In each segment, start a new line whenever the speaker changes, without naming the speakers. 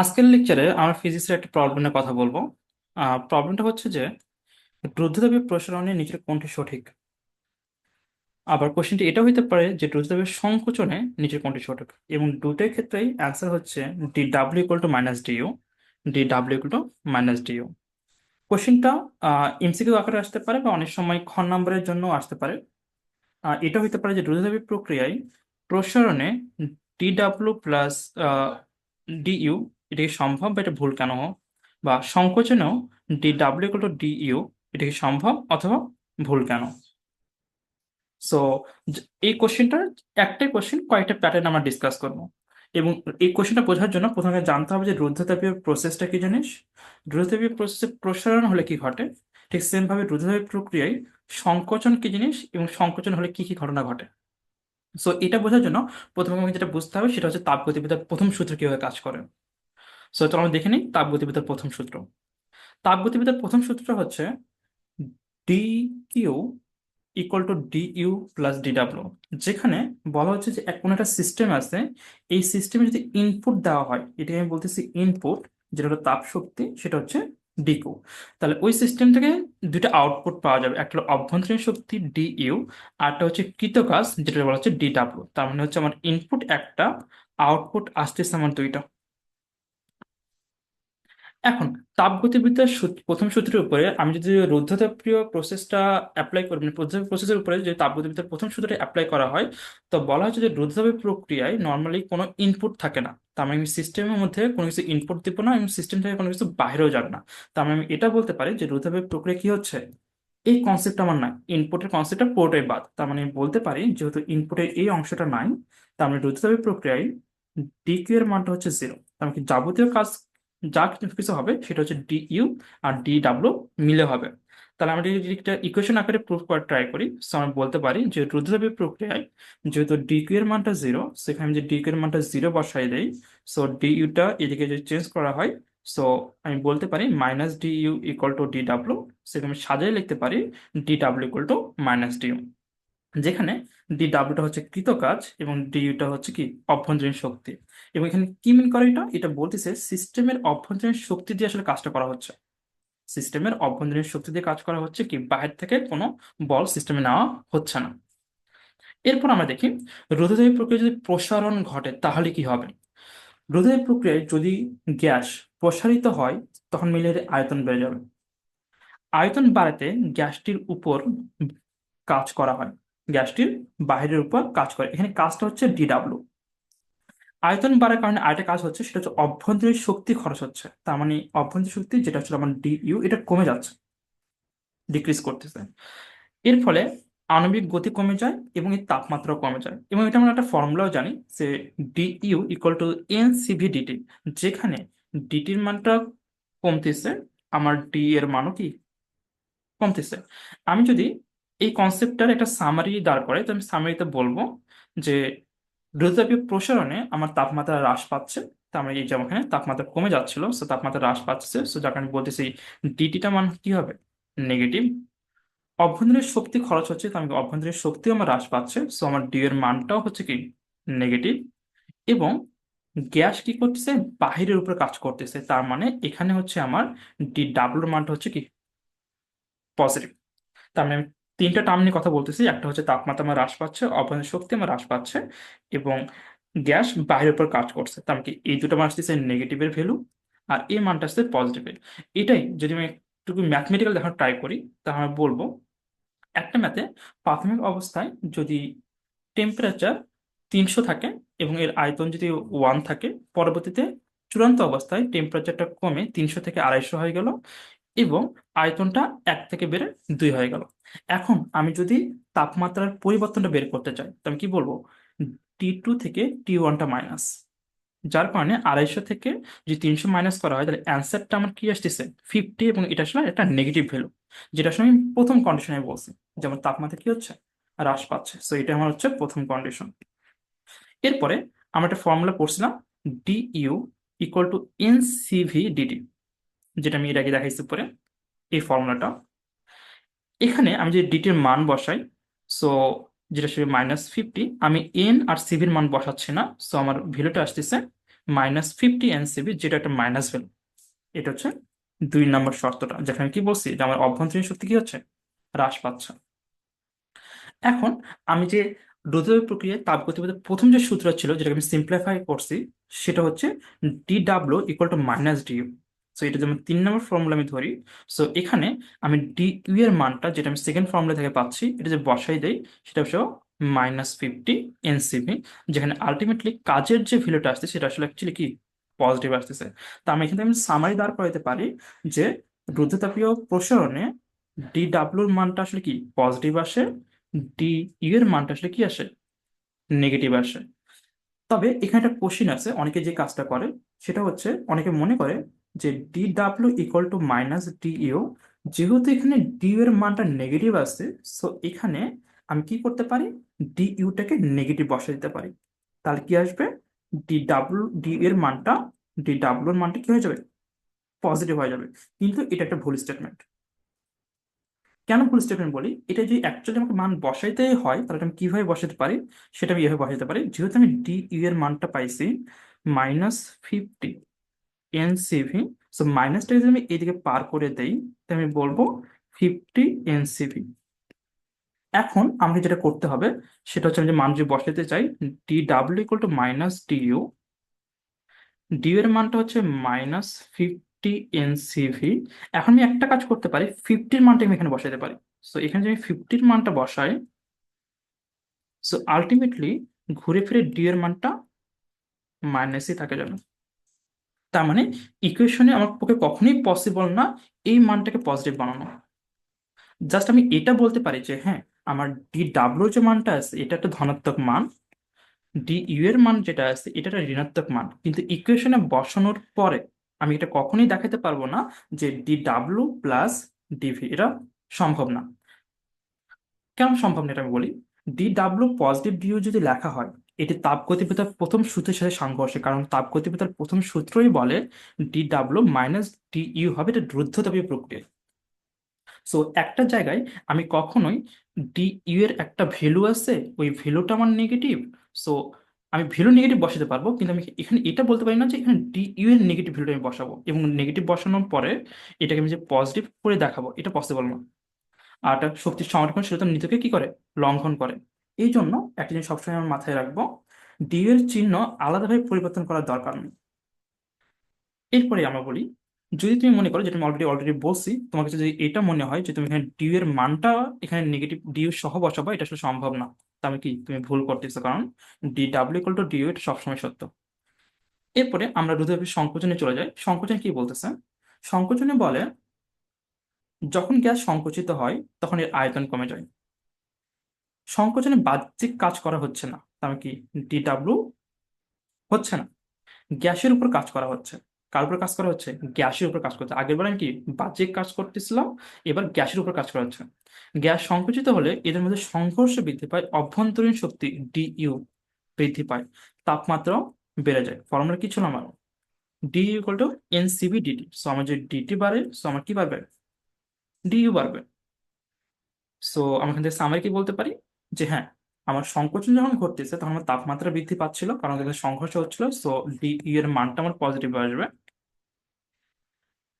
আজকের লেকচারে আমরা ফিজিক্সের একটা প্রবলেম নিয়ে কথা বলব। প্রবলেমটা হচ্ছে যে রুদ্ধদ্রব্যের প্রসারণে নিচের কোনটি সঠিক। আবার কোশ্চেনটি এটা হইতে পারে যে রুদ্ধদ্রব্যের সংকোচনে নিচের কোনটি সঠিক। এবং দুটোই ক্ষেত্রেই অ্যান্সার হচ্ছে D W equal to minus D U D W equal to minus D U কোশ্চেনটা এমসিকিউ আকারে আসতে পারে বা অনেক সময় খ নম্বরের জন্য আসতে পারে। এটা হইতে পারে যে রুদ্ধদ্রব্য প্রক্রিয়ায় প্রসারণে D W plus D U এটা কি সম্ভব বা এটা ভুল কেন? বা সংকোচনেও D W to D U এটা কি সম্ভব অথবা ভুল কেন? সো এই কোশ্চেনটার একটাই কোশ্চেন কয়েকটা প্যাটার্ন আমরা ডিসকাস করব। এবং এই কোশ্চেনটা বোঝার জন্য প্রথমে জানতে হবে যে রুদ্ধতাপীয় প্রসেসটা কি জিনিস? রুদ্ধতাপীয় প্রসেসে প্রসারণ হলে কি ঘটে? ঠিক সেম ভাবে রুদ্ধতাপীয় প্রক্রিয়ায় সংকোচন কি জিনিস এবং সংকোচন হলে কি কি ঘটনা ঘটে? সো এটা বোঝার জন্য প্রথমে আমাকে যেটা বুঝতে হবে সেটা হচ্ছে তাপগতিবিদ্যার প্রথম সূত্র কীভাবে কাজ করে। সো চলো দেখে নিই তাপগতিবিদ্যার প্রথম সূত্র। তাপগতিবিদ্যার প্রথম সূত্র হচ্ছে D Q equal to D U plus D W যেখানে বলা হচ্ছে যে কোনো একটা সিস্টেম আছে, এই সিস্টেমে যদি ইনপুট দেওয়া হয়, এটাকে আমি বলতেছি ইনপুট যেটা হলো তাপ শক্তি, সেটা হচ্ছে ডিকিউ তাহলে ওই সিস্টেম থেকে দুটো আউটপুট পাওয়া যাবে, একটা হলো অভ্যন্তরীণ শক্তি ডি ইউ আরটা হচ্ছে কৃতকাজ যেটা বলা হচ্ছে ডি ডাব্লিউ তার মানে হচ্ছে আমার ইনপুট একটা আউটপুট আসতেছে আমার দুইটা। এখন তাপগতিবিদ্যার প্রথম সূত্রের উপরে আমি যদি রুদ্ধতাপীয় প্রসেসটা অ্যাপ্লাই করি মানে প্রসেসের উপরে যদি তাপগতিবিদ্যার প্রথম সূত্রটা অ্যাপ্লাই করা হয়, তো বলা হয় যে রুদ্ধতাপীয় প্রক্রিয়ায় নর্মালি কোনো ইনপুট থাকে না তার মানে আমি সিস্টেমের মধ্যে কোনো কিছু ইনপুট দিব না, এবং সিস্টেম থেকে কোনো কিছু বাইরেও যাবে না। তার মানে আমি এটা বলতে পারি যে রুদ্ধতাপীয় প্রক্রিয়া কি হচ্ছে? এই কনসেপ্ট আমার নাই। ইনপুটের কনসেপ্টটা পুরোটাই বাদ। তার মানে বলতে পারি, যেহেতু ইনপুটের এই অংশটা নাই, তার মানে রুদ্ধতাপীয় প্রক্রিয়ায় ডিকিউ এর মানটা হচ্ছে জিরো তার মানে যাবতীয় কাজ যা কিছু হবে, সেটা হচ্ছে ডি ইউ আর ডি ডাব্লিউ মিলে হবে। তাহলে আমরা যদি একটা ইকুয়েশন আকারে প্রুফ করার ট্রাই করি সো আমরা বলতে পারি যে রুদ্রতাপীয় প্রক্রিয়ায় যেহেতু ডি কিউ এর মানটা জিরো সেখানে যে ডি কিউ এর মানটা জিরো বসাই দেই সো ডি ইউটা এদিকে যদি চেঞ্জ করা হয় সো আমি বলতে পারি minus D U equal to D W সেখানে আমি সাজাই লিখতে পারি D W equal to minus D U যেখানে ডি ডাব্লিউটা হচ্ছে কৃত কাজ এবং ডি ইউটা হচ্ছে কি, অভ্যন্তরীণ শক্তি। এবং এখানে কি মিন করে এটা? এটা বলতেছে সিস্টেমের অভ্যন্তরীণ শক্তি দিয়ে আসলে কাজটা করা হচ্ছে। সিস্টেমের অভ্যন্তরীণ শক্তি দিয়ে কাজ করা হচ্ছে কি? বাইরে থেকে কোনো বল সিস্টেমে নেওয়া হচ্ছে না। এরপর আমরা দেখি রোধদায়ী প্রক্রিয়া যদি প্রসারণ ঘটে, তাহলে কি হবে? রোধদায়ী প্রক্রিয়ায় যদি গ্যাস প্রসারিত হয়, তখন মিলের আয়তন বেড়ে যাবে। আয়তন বাড়াতে গ্যাসটির উপর কাজ করা হয়। গ্যাসটির বাইরের উপর কাজ করে। এখানে কাজটা হচ্ছে ডিডাব্লিউ আয়তন বাড়ার কারণে আরেকটা কাজ হচ্ছে, সেটা হচ্ছে অভ্যন্তরীণ শক্তি খরচ হচ্ছে। তার মানে অভ্যন্তরীণ শক্তি, যেটা হচ্ছে আমার ডি ইউ এটা কমে যাচ্ছে ডিক্রিজ করতেছে। এর ফলে আণবিক গতি কমে যায় এবং এর তাপমাত্রাও কমে যায়। এবং এটা আমরা একটা ফর্মুলাও জানি যে D U equal to N C V D T যেখানে ডিটির মানটা কমতেছে, আমার ডি এর মানও কি কমতেছে। আমি যদি এই কনসেপ্টটার একটা সামারি দাঁড় করে তো আমি সামারিতে বলব যে দ্রুততাপীয় প্রসারণে আমার তাপমাত্রা হ্রাস পাচ্ছে। তার মানে এই যেমন তাপমাত্রা কমে যাচ্ছিল সো তাপমাত্রা হ্রাস পাচ্ছে। সো যাকে আমি বলতেছি ডিটিটা মান কি হবে? নেগেটিভ অভ্যন্তরীণ শক্তি খরচ হচ্ছে তো আমি অভ্যন্তরীণ শক্তিও আমার হ্রাস পাচ্ছে সো আমার ডি এর মানটাও হচ্ছে কি? নেগেটিভ এবং গ্যাস কি করতেছে? বাহিরের উপরে কাজ করতেছে, তার মানে এখানে হচ্ছে আমার ডি ডাব্লিউর মানটা হচ্ছে কি? পজিটিভ তার মানে আমি তিনটা টার্ম নিয়ে কথা বলতেছি। একটা হচ্ছে তাপমাত্রা আমার হ্রাস পাচ্ছে অভ্যন্তরীণ শক্তি আমার হ্রাস পাচ্ছে এবং গ্যাস বাইরের উপর কাজ করছে। তার কি এই দুটো মান আসতেছে নেগেটিভের ভ্যালু আর এই মানটা আসছে পজিটিভের এটাই যদি আমি একটু ম্যাথমেটিক্যাল দেখার ট্রাই করি, তাহলে আমি বলব একটা ম্যাথে প্রাথমিক অবস্থায় যদি টেম্পারেচার তিনশো থাকে এবং এর আয়তন যদি ওয়ান থাকে, পরবর্তীতে চূড়ান্ত অবস্থায় টেম্পারেচারটা কমে তিনশো থেকে আড়াইশো হয়ে গেল এবং আয়তনটা এক থেকে বেড়ে দুই হয়ে গেল। এখন আমি যদি তাপমাত্রার পরিবর্তনটা বের করতে চাই, তো আমি কি বলব? টি টু থেকে টি ওয়ানটা মাইনাস যার কারণে আড়াইশো থেকে যদি তিনশো মাইনাস করা হয়, তাহলে অ্যান্সারটা আমার কি আসতেছে? ফিফটি এবং এটা আসলে একটা নেগেটিভ ভ্যালু যেটা আসলে আমি প্রথম কন্ডিশনে বলছি যেমন তাপমাত্রা কি হচ্ছে? হ্রাস পাচ্ছে। সো এটা আমার হচ্ছে প্রথম কন্ডিশন এরপরে আমরা একটা ফর্মুলা পড়ছিলাম D U equal to N C V D T যেটা আমি এর আগে দেখাইছি উপরে, এই ফর্মুলাটা এখানে আমি যদি ডিটির মান বসাই সো যেটা সে মাইনাস ফিফটি আমি এন আর সিভির মান বসাচ্ছি না সো আমার ভ্যালুটা আসতেছে মাইনাস ফিফটি এনসিবি যেটা একটা মাইনাস ভ্যালু এটা হচ্ছে দুই নম্বর শর্তটা, যেখানে কি বলছি যে আমার অভ্যন্তরীণ শক্তি কি হচ্ছে? হ্রাস পাচ্ছে। এখন আমি যে রোধের প্রক্রিয়ায় তাপ তাপগতিবিদ্যার প্রথম যে সূত্র ছিল, যেটাকে আমি সিম্পলিফাই করছি, সেটা হচ্ছে D W equal to minus D U so এটা যেমন তিন নম্বর ফর্মুলা আমি ধরি। সো এখানে আমি ডি ইউ এর মানটা যেটা আমি সেকেন্ড ফর্মুলা থেকে পাচ্ছি এটা যে বসাই দেই। সেটা হচ্ছে মাইনাস ফিফটি এনসিভি যেখানে আলটিমেটলি কাজের যে ভ্যালুটা আসছে, সেটা আসলে অ্যাকচুয়ালি কি? পজিটিভ আসতেছে। তা আমি এখানে আমি সামারি দাঁড় করাতে পারি যে রুদ্ধতাপীয় প্রসারণে ডি ডাব্লিউর মানটা আসলে কি? পজিটিভ আসে। ডি ইউ এর মানটা আসলে কি আসে? নেগেটিভ আসে। তবে এখানে একটা কোশ্চিন আছে, অনেকে যে কাজটা করে, সেটা হচ্ছে, অনেকে মনে করে যে D W equal to minus D U যেহেতু এখানে ডি এর মানটা নেগেটিভ আসছে সো এখানে আমি কি করতে পারি? ডি ইউটাকে নেগেটিভ বসা দিতে পারি। তাহলে কি আসবে? ডি ডাব্লিউ ডি এর মানটা ডি ডাব্লিউ এর মানটা কি হয়ে যাবে? পজিটিভ হয়ে যাবে। কিন্তু এটা একটা ভুল স্টেটমেন্ট কেন ভুল স্টেটমেন্ট বলি? এটা যদি অ্যাকচুয়ালি আমাকে মান বসাইতে হয়, তাহলে আমি কীভাবে বসাতে পারি? সেটা আমি এভাবে বসাতে পারি। যেহেতু আমি ডি ইউ এর মানটা পাইছি মাইনাস ফিফটি এনসিভি সো মাইনাসটা যদি আমি এদিকে পার করে দেই, তাহলে আমি বলব ফিফটি এনসিভি। এখন আমাকে যেটা করতে হবে, সেটা হচ্ছে আমি যে মান যদি বসাতে চাই D W equal to minus D U D এর মানটা হচ্ছে মাইনাস ফিফটি এনসিভি। এখন আমি একটা কাজ করতে পারি ফিফটির মানটা আমি এখানে বসাতে পারি। সো এখানে যদি আমি ফিফটির মানটা বসাই সো আলটিমেটলি ঘুরে ফিরে ডি এর মানটা মাইনাসই থাকে যাবে তার মানে ইকুয়েশনে আমার পক্ষে কখনোই পসিবল না এই মানটাকে পজিটিভ বানানো। জাস্ট আমি এটা বলতে পারি যে হ্যাঁ আমার ডি ডাব্লিউ যে মানটা আছে, এটা একটা ধনাত্মক মান। ডি ইউ এর মান যেটা আছে, এটা একটা ঋণাত্মক মান। কিন্তু ইকুয়েশনে বসানোর পরে আমি এটা কখনোই দেখাতে পারব না যে ডি ডাব্লিউ প্লাস ডিভি এটা সম্ভব না। কেন সম্ভব না এটা আমি বলি? ডি ডাব্লিউ পজিটিভ ডিউ যদি লেখা হয় এটি তাপগতিবিদ্যার প্রথম সূত্রের সাথে সাংঘর্ষে, কারণ তাপগতিবিদ্যার প্রথম সূত্রই বলে D W minus D U হবে এটা রুদ্ধতাপীয় প্রক্রিয়া। সো একটা জায়গায় আমি কখনোই ডি ইউ এর একটা ভ্যালু আছে, ওই ভ্যালুটা আমার নেগেটিভ সো আমি ভ্যালু নেগেটিভ বসাতে পারব, কিন্তু আমি এখানে এটা বলতে পারি না যে এখানে ডি ইউ এর নেগেটিভ ভ্যালুটা আমি বসাবো, এবং নেগেটিভ বসানোর পরে এটাকে আমি যে পজিটিভ করে দেখাবো, এটা পসিবল না। আর শক্তির সংরক্ষণ সেটা তো নীতিকে কি করে? লঙ্ঘন করে। এই জন্য একটা জিনিস সবসময় আমার মাথায় রাখব ডি এর চিহ্ন আলাদাভাবে পরিবর্তন করার দরকার নেই। এরপরে আমরা বলি, যদি তুমি মনে করো যেটা আমি অলরেডি অলরেডি বলছি তোমার কাছে যদি এটা মনে হয় যে তুমি এখানে ডিউ এর মানটা এখানে নেগেটিভ ডিউ সহ বসাবো, এটা আসলে সম্ভব না। তাহলে কি, তুমি ভুল করতেছো? কারণ D W equal to D U এটা সবসময় সত্য। এরপরে আমরা রুদ্রবের সংকোচনে চলে যাই। সংকোচন কি বলতেছে? সংকোচনে বলে, যখন গ্যাস সংকুচিত হয়, তখন এর আয়তন কমে যায়। সংকোচনে বাহ্যিক কাজ করা হচ্ছে না। তার মানে কি? ডি ডাব্লিউ হচ্ছে না। গ্যাসের উপর কাজ করা হচ্ছে। কার উপর কাজ করা হচ্ছে? গ্যাসের উপর কাজ করছে আগের বার আমি কি? বাহ্যিক কাজ করতেছিলাম, এবার গ্যাসের উপর কাজ করা হচ্ছে। গ্যাস সংকুচিত হলে এদের মধ্যে সংঘর্ষ বৃদ্ধি পায়, অভ্যন্তরীণ শক্তি ডি ইউ বৃদ্ধি পায় তাপমাত্রাও বেড়ে যায়। ফর্মুলা কি ছিল আমার? D equal to N C V D T so আমার যদি ডিটি বাড়ে সো আমার কি বাড়বে? ডিইউ বাড়বে। সো আমি এখান থেকে সামারি কি বলতে পারি? যে হ্যাঁ আমার সংকোচন যখন ঘটতেছে তখন আমার তাপমাত্রা বৃদ্ধি পাচ্ছিল, কারণ এখানে সংঘর্ষ হচ্ছিল সো ডি এর মানটা আমার পজিটিভ আসবে।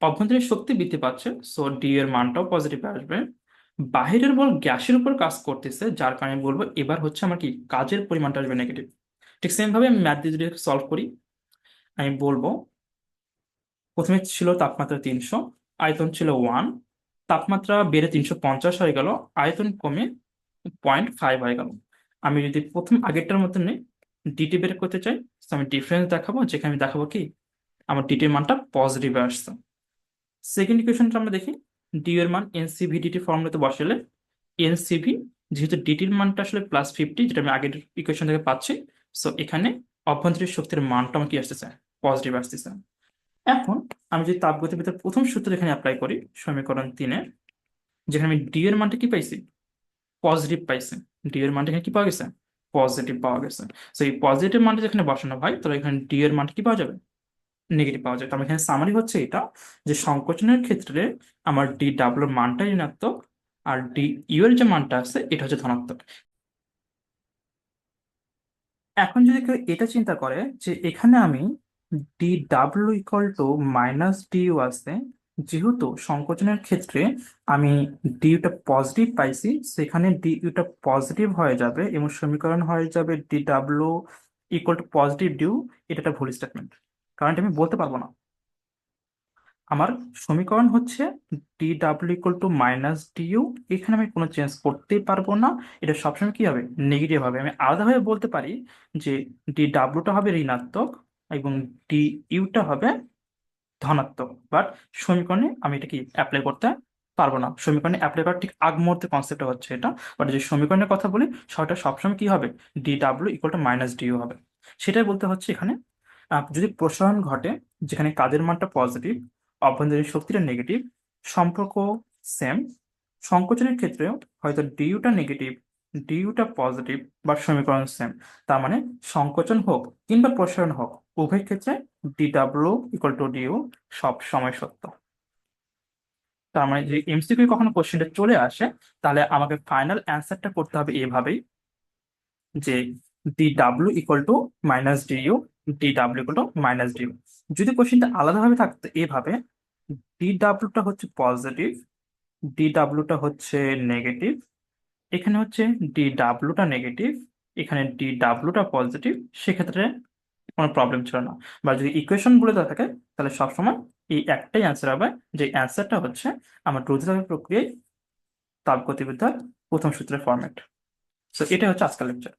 অভ্যন্তরীণ শক্তি বৃদ্ধি পাচ্ছে সো ডি এর মানটাও পজিটিভ আসবে। বাহিরের বল গ্যাসের উপর কাজ করতেছে, যার কারণে বলব এবার হচ্ছে আমার কি কাজের পরিমাণটা আসবে নেগেটিভ ঠিক সেম ভাবে আমি ম্যাথ দিয়ে যদি সলভ করি, আমি বলব প্রথমে ছিল তাপমাত্রা তিনশো, আয়তন ছিল ওয়ান তাপমাত্রা বেড়ে তিনশো পঞ্চাশ হয়ে গেল, আয়তন কমে পয়েন্ট ফাইভ হয়ে গেল। আমি যদি প্রথম আগেরটার মতো নেই ডিটি বের করতে চাই তো আমি ডিফারেন্স দেখাবো, যেখানে আমি দেখাবো কি, আমার ডিটির মানটা পজিটিভে আসছে। সেকেন্ড ইকুয়েশনটা আমরা দেখি ডি এর মান এনসিভি ডিটি ফর্মুলাতে বসালে এনসিভি যেহেতু ডিটির মানটা আসলে প্লাস ফিফটি যেটা আমি আগের ইকুয়েশন থেকে পাচ্ছি সো এখানে অভ্যন্তরীণ শক্তির মানটা আমার কি আসতেছে পজিটিভ আসতেছে। এখন আমি যদি তাপগতিবিদ্যার প্রথম সূত্র এখানে অ্যাপ্লাই করি, সমীকরণ তিনে যেখানে আমি ডি এর মানটা কি পাইছি পজিটিভ পাইছি। ডি এর মানটা কি পাওয়া গেছে? পজিটিভ পাওয়া গেছে। তো এই পজিটিভ মানটা যেখানে বসানো হয়, তাহলে এখানে ডি এর মানটা কি পাওয়া যাবে? নেগেটিভ পাওয়া যায় তো আমার এখানে সামারি হচ্ছে এটা, যে সংকোচনের ক্ষেত্রে আমার ডি ডাব্লিউর মানটা ঋণাত্মক আর ডি ইউ এর যে মানটা আছে, এটা হচ্ছে ধনাত্মক। এখন যদি কেউ এটা চিন্তা করে যে এখানে আমি D W equal to minus D U আছে যেহেতু সংকোচনের ক্ষেত্রে আমি ডিইউটা পজিটিভ পাইছি, সেখানে ডিইউটা পজিটিভ হয়ে যাবে এবং সমীকরণ হয়ে যাবে D W equal to positive D U এটা একটা ভুল স্টেটমেন্ট কারণ আমি বলতে পারব না। আমার সমীকরণ হচ্ছে D W equal to minus D U এখানে আমি কোনো চেঞ্জ করতেই পারব না। এটা সবসময় কি হবে? নেগেটিভ হবে। আমি আলাদাভাবে বলতে পারি যে ডি ডাব্লিউটা হবে ঋণাত্মক এবং ডি ইউটা হবে ধনাত্মক। বাট সমীকরণে আমি এটা কি অ্যাপ্লাই করতে পারব না। সমীকরণে অ্যাপ্লাই করার ঠিক আগ মুহূর্তে কনসেপ্টটা হচ্ছে এটা। বাট যে সমীকরণের কথা বলি, সেটা সবসময় কি হবে? D W equal to minus D U হবে। সেটাই বলতে হচ্ছে এখানে যদি প্রসারণ ঘটে, যেখানে কাজের মানটা পজিটিভ অভ্যন্তরীণ শক্তিটা নেগেটিভ সম্পর্ক সেম সংকোচনের ক্ষেত্রেও হয়তো ডিইউটা নেগেটিভ ডিইউটা পজিটিভ বা সমীকরণ সেম তার মানে সংকোচন হোক কিংবা প্রসারণ হোক উভয় ক্ষেত্রে D W equal to D U সব সময় সত্য। তার মানে যদি এমসিকিউ কখনো কোশ্চেনটা চলে আসে, তাহলে আমাকে ফাইনাল অ্যান্সারটা করতে হবে এভাবেই যে D W equal to minus D U D W equal to minus D U যদি কোশ্চেনটা আলাদাভাবে থাকতো এভাবে ডি ডাব্লিউটা হচ্ছে পজিটিভ ডি ডাব্লিউটা হচ্ছে নেগেটিভ এখানে হচ্ছে ডি ডাব্লিউটা নেগেটিভ এখানে ডি ডাব্লিউটা পজিটিভ সেক্ষেত্রে কোনো প্রবলেম ছিল না। বা যদি ইকুয়েশন বলে দেওয়া থাকে, তাহলে সবসময় এই একটাই অ্যান্সার হবে, যে অ্যান্সারটা হচ্ছে আমার রোধিতাবের প্রক্রিয়ায় তাপগতিবিদ্যার প্রথম সূত্রের ফরম্যাট সো এটা হচ্ছে আজকাল লেকচার